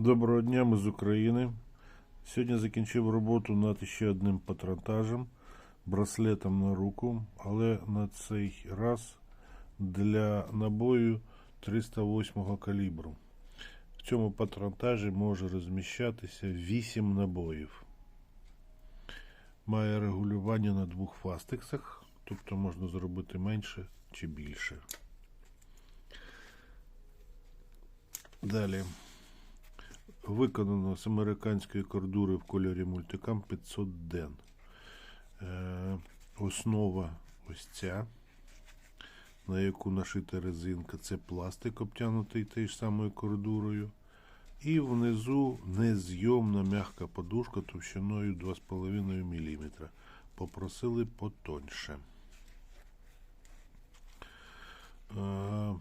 Доброго дня, ми з України. Сьогодні закінчив роботу над ще одним патронтажем, браслетом на руку, але на цей раз для набою 308 калібру. В цьому патронтажі може розміщатися 8 набоїв. Має регулювання на двох фастексах, тобто можна зробити менше чи більше. Далі. Виконано з американської кордури в кольорі мультикам 500 ден. Е, основа ось ця, на яку нашита резинка, це пластик, обтянутий тією ж самою кордурою. І внизу незйомна м'яка подушка товщиною 2,5 мм. Попросили потоньше. Е,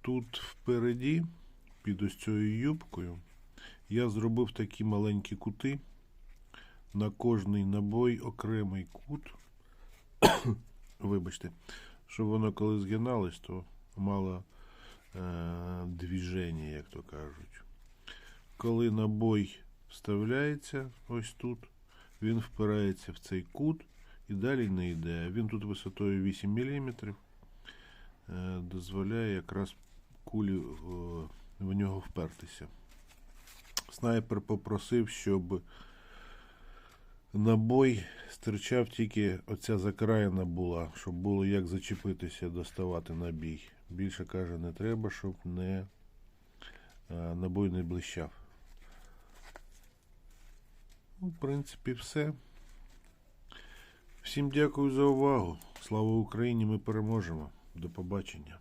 Тут впереді під ось цією юбкою я зробив такі маленькі кути. На кожний набой окремий кут. Вибачте, щоб воно коли згиналось, то мало е, двіження, як то кажуть. Коли набой вставляється ось тут, він впирається в цей кут і далі не йде. Він тут висотою 8 мм е, дозволяє якраз кулі е, в нього впертися. Снайпер попросив, щоб набой стирчав тільки оця закраєна була, щоб було як зачепитися, доставати набій. Більше каже, не треба, щоб не е, набой не блищав. Ну, В принципі, все. Всім дякую за увагу. Слава Україні! Ми переможемо. До побачення.